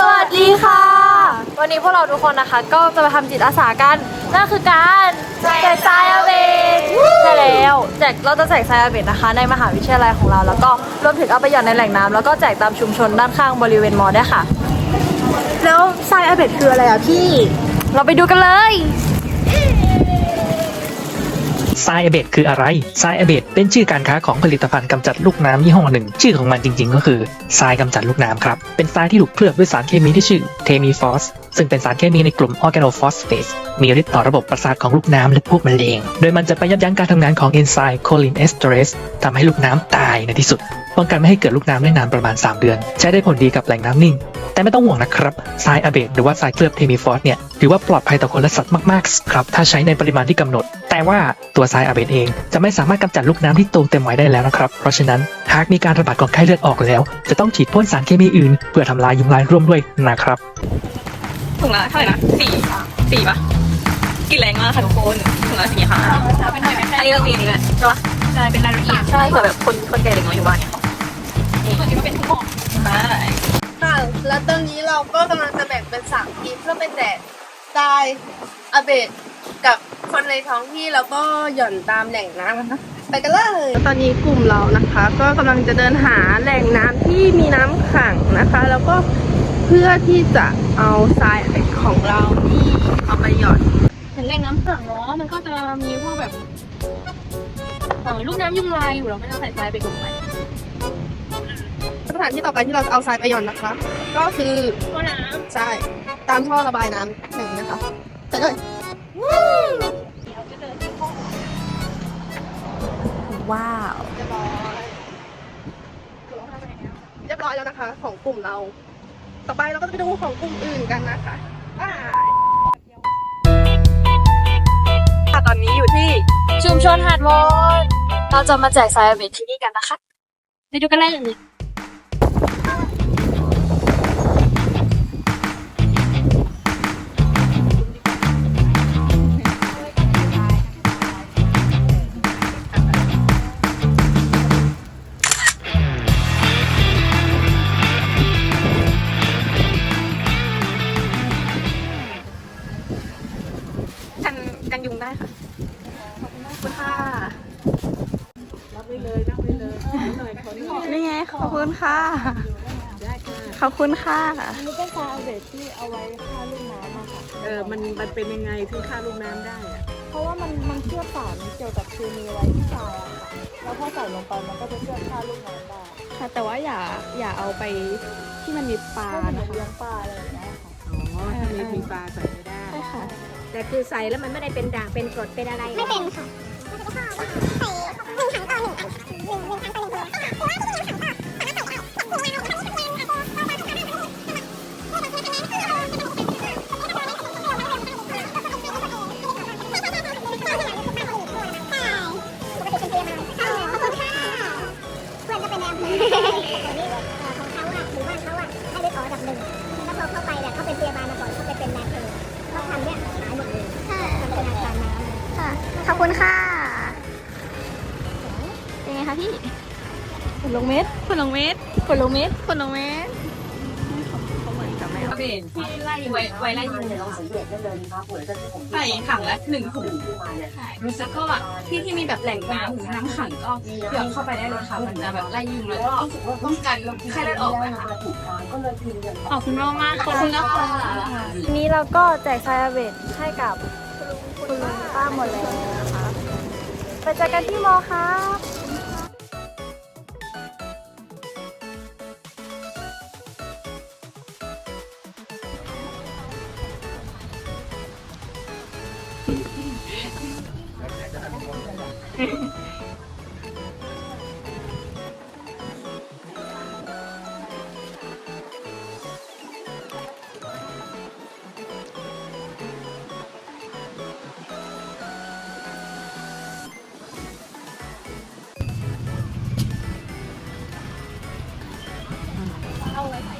สวัสดีค่ะ วันนี้พวกเราทุกคนนะคะ ก็จะมาทำจิตอาสากัน นั่นคือการแจกทรายอาเบดใช่แล้วแจกเราจะแจกทรายอาเบดนะคะ ในมหาวิทยาลัยของเรา แล้วก็รวมถึงเอาไปหย่อนในแหล่งน้ำแล้วก็แจกตามชุมชนด้านข้างบริเวณมอได้วยค่ะ แล้วทรายอาเบดคืออะไรอะพี่ เราไปดูกันเลย ทรายอเบดคืออะไรทรายอเบดเป็นชื่อการค้าของผลิตภัณฑ์กำจัดลูกน้ำยี่ห้อหนึ่ง ชื่อของมันจริง ๆ ก็คือทรายกำจัดลูกน้ำครับ เป็นทรายที่ถูกเคลือบด้วยสารเคมีที่ชื่อเทมีฟอสซึ่งเป็นสารเคมีในกลุ่มออร์แกโนฟอสเฟตมีฤทธิ์ต่อระบบประสาทของลูกน้ำและพวกแมลงโดยมันจะไปยับยั้งการทำงานของเอนไซม์โคลินเอสเตอเรสทำให้ลูกน้ำตายในที่สุดป้องกันไม่ให้เกิดลูกน้ำได้นานประมาณ 3 เดือน ใช้ได้ผลดีกับแหล่งน้ำนิ่ง แต่ไม่ต้องห่วงนะครับทรายอะเบดหรือว่าทรายเคลือบเทมีฟอสเนี่ยถือว่าปลอดภัยต่อคนและสัตว์มากๆครับถ้าใช้ในปริมาณที่กำหนด แต่ว่าตัวทรายอะเบดเองจะไม่สามารถกำจัดลูกน้ำที่โตเต็มวัยได้แล้วนะครับ เพราะฉะนั้นหากมีการระบาดของไข้เลือดออกแล้ว จะต้องฉีดพ่นสารเคมีอื่น เพื่อทำลายยุงลายร่วมด้วยนะครับถุงละเท่าไหร่นะสี่สี่ปะกลินแรงมากค่ะทุกคนถุงละสี่ค่ะอันนี้เราตีนี้แหละใช่ปะใช่เป็นรายละเอียดใช่เผื่อแบบคนคนแก่เด็กน้อยอยู่บ้านเนี่ยนี่ตัวนี้ก็เป็นถุงหมอกใช่ค่ะ แล้วตอนนี้เราก็กำลังจะแบ่งเป็นสามทีมเพื่อไปแจกทรายอาเบดกับคนในท้องที่แล้วก็หย่อนตามแหล่งน้ำนะคะไปกันเลยตอนนี้กลุ่มเรานะคะ ก็กำลังจะเดินหาแหล่งน้ำที่มีน้ำขังนะคะ แล้วก็เพื่อที่จะเอาทรายอาเบดของเรานี่เอาไปหย่อนเห็นแหล่งน้ำขังเนาะมันก็จะมีพวกแบบเอ่อลูกน้ำยุงลายอยู่เราไม่ต้องใส่ทรายไปกลุ่มไป สถานที่ต่อไปที่เราจะเอาทรายไปหย่อนนะคะ ก็คือก็น้ใช่ตามท่อระบายน้ำหนึ่งนะคะไปเลยว้าวเรียบร้อยเรียบร้อยแล้วนะคะ ของกลุ่มเรา ต่อไปเราก็จะไปดูของกลุ่มอื่นกันนะคะบายตอนนี้อยู่ที่ชุมชนหาดมนเราจะมาแจกทรายอาเบดที่นี่กันนะคะำไปดูกันเลย นี่ไง ขอบคุณค่ะ ขอบคุณค่ะ อันนี้เป็นทรายอาเบดที่เอาไว้ฆ่าลูกน้ำอะค่ะ เออ มันมันเป็นยังไงถึงฆ่าลูกน้ำได้อะเพราะว่ามันมันเคลือบสารเกี่ยวกับเคมีไว้ที่ทรายอะค่ะ แล้วพอใส่ลงไปมันก็จะเคลือบฆ่าลูกน้ำได้ค่ะ แต่ว่าอย่าอย่าเอาไปที่มันมีปลาก็เหมือนะนคะ เลี้ยงปลาอะไรอย่างเงี้ยค่ะ อ๋อถ้ามีมีปลาใส่ไม่ได้ ใช่ค่ะ แต่คือใส่แล้วมันไม่ได้เป็นด่างเป็นกรดเป็นอะไร ไม่เป็นค่ะของ คะพี่ผลลงเม็ดผลงเม็ดผลลงเม็ดผลงเม็ดโอเคไล่ไว้ไว้ไล่ยุงใส่ถังละหนึ่งถุงแล้วก็ที่ที่มีแบบแหล่งน้ำหรือน้ำขังก็หยอดเข้าไปได้เลยค่ะมันจะแบบไล่ยุงแล้วก็ป้องกันไข้เลือดออกนะคะขอบคุณมากมากๆขอบคุณนะคะทีนี้เราก็แจกทรายอาเบดให้กับคุณลุงป้าหมดแล้วนะคะไปเจอกันที่มอครับ เอาไว้ใส่